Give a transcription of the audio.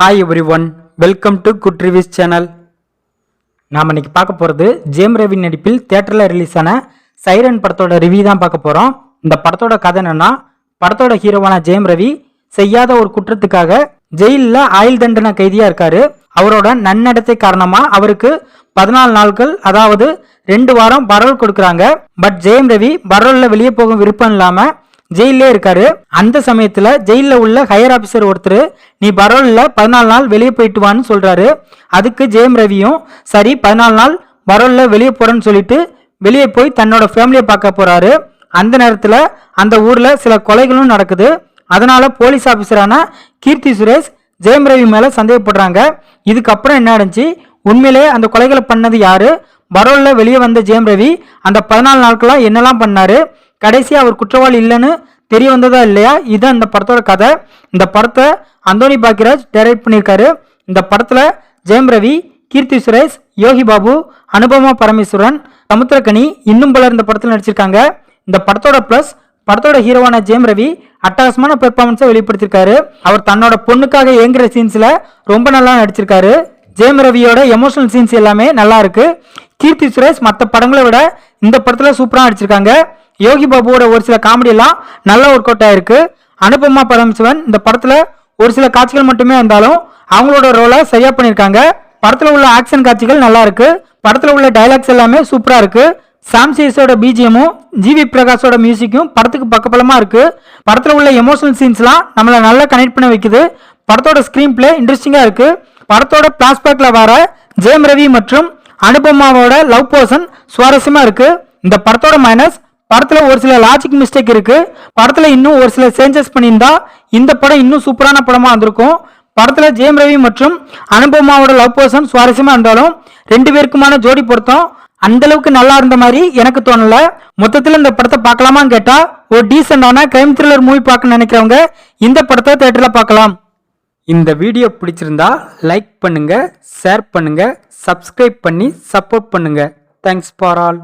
Hi everyone welcome to good reviews channel நாம் இன்னைக்கு பார்க்க போகிறது ஜேம் ரவி நடிப்பில் தேட்டரில் ரிலீஸ் ஆன சைரன் படத்தோட ரிவ்யூ தான் பார்க்க போகிறோம் இந்த படத்தோட கதை என்னென்னா படத்தோட ஹீரோவான ஜெயம் ரவி செய்யாத ஒரு குற்றத்துக்காக ஜெயிலில் ஆயுள் தண்டனை கைதியாக இருக்கார். அவரோட நன்னடத்தை காரணமாக அவருக்கு பதினாலு நாட்கள் அதாவது ரெண்டு வாரம் பரோல் கொடுக்குறாங்க. பட் ஜெயம் ரவி பரோலில் வெளியே போக விருப்பம் இல்லாமல் ஜெயிலே இருக்காரு. அந்த சமயத்துல ஜெயில உள்ள ஹையர் ஆபிசர் ஒருத்தர் நீ பரோல்ல பதினாலு நாள் வெளியே போயிட்டு வான்னு சொல்றாரு. அதுக்கு ஜெயம் ரவியும் சரி பதினாலு நாள் பரோல்ல வெளியே போறேன்னு சொல்லிட்டு வெளியே போய் தன்னோட ஃபேமிலியை பார்க்க போறாரு. அந்த நேரத்துல அந்த ஊர்ல சில கொலைகளும் நடக்குது. அதனால போலீஸ் ஆபீசரான கீர்த்தி சுரேஷ் ஜெயம் ரவி மேல சந்தேகப்படுறாங்க. இதுக்கப்புறம் என்ன நடந்துச்சு? உண்மையிலே அந்த கொலைகளை பண்ணது யாரு? பரோல்ல வெளியே வந்த ஜெயம் ரவி அந்த பதினாலு நாட்களா என்னெல்லாம் பண்ணாரு? கடைசியாக அவர் குற்றவாளி இல்லைன்னு தெரிய வந்ததா இல்லையா? இதுதான் இந்த படத்தோட கதை. இந்த படத்தை அந்தோனி பாக்கியராஜ் டைரக்ட் பண்ணியிருக்காரு. இந்த படத்தில் ஜெயம் ரவி கீர்த்தி சுரேஷ் யோகி பாபு அனுபமா பரமேஸ்வரன் சமுத்திரக்கனி இன்னும் பலர் இந்த படத்தில் நடிச்சிருக்காங்க. இந்த படத்தோட ப்ளஸ் படத்தோட ஹீரோவான ஜெயம் ரவி அட்டகாசமான பெர்ஃபார்மன்ஸை வெளிப்படுத்திருக்காரு அவர் தன்னோட பொண்ணுக்காக இயங்குகிற சீன்ஸில் ரொம்ப நல்லா நடிச்சிருக்காரு. ஜெயம் ரவியோட எமோஷனல் சீன்ஸ் எல்லாமே நல்லா இருக்கு. கீர்த்தி சுரேஷ் மற்ற படங்களை விட இந்த படத்தில் சூப்பராக நடிச்சிருக்காங்க. யோகி பாபுவோட ஒரு சில காமெடியெல்லாம் நல்ல ஒர்க் அவுட் ஆயிருக்கு அனுபமா பரமசிவன் இந்த படத்தில் ஒரு சில காட்சிகள் மட்டுமே இருந்தாலும் அவங்களோட ரோலை சரியாக பண்ணியிருக்காங்க. படத்தில் உள்ள ஆக்ஷன் காட்சிகள் நல்லா இருக்கு. படத்தில் உள்ள டைலாக்ஸ் எல்லாமே சூப்பராக இருக்கு. சாம்சேஸோட பிஜிஎமும் ஜிவி பிரகாஷோட மியூசிக்கும் படத்துக்கு பக்கபலமாக இருக்கு. படத்தில் உள்ள எமோஷனல் சீன்ஸ்லாம் நம்மளை நல்லா கனெக்ட் பண்ண வைக்குது. படத்தோட ஸ்க்ரீன் பிளே இன்ட்ரெஸ்டிங்காக இருக்கு. படத்தோட பிளாஸ்பேக்கில் வர ஜெயம் ரவி மற்றும் அனுபமாவோட லவ் போர்ஷன் சுவாரஸ்யமாக இருக்கு. இந்த படத்தோட மைனஸ் படத்துல ஒரு சில லாஜிக் மிஸ்டேக் இருக்கு. படத்துல இன்னும் ஒரு சில சேஞ்சஸ் பண்ணியிருந்தா இந்த படம் இன்னும் சூப்பரான படமா வந்திருக்கும். படத்துல ஜெயம் ரவி மற்றும் அனுபமாவோட லவ் போர்ஷன் சுவாரஸ்யமா இருந்தாலும் ரெண்டு பேருக்குமான ஜோடி பொருத்தம் அந்த அளவுக்கு நல்லா இருந்த மாதிரி எனக்கு தோணல. மொத்தத்தில் இந்த படத்தை பார்க்கலாமான்னு கேட்டா ஒரு டீசெண்டான கிரைம் த்ரில்லர் மூவி பார்க்க நினைக்கிறவங்க இந்த படத்தை தேட்டரில் பார்க்கலாம். இந்த வீடியோ பிடிச்சிருந்தா லைக் பண்ணுங்க ஷேர் பண்ணுங்க சப்ஸ்கிரைப் பண்ணி சப்போர்ட் பண்ணுங்க. Thanks for all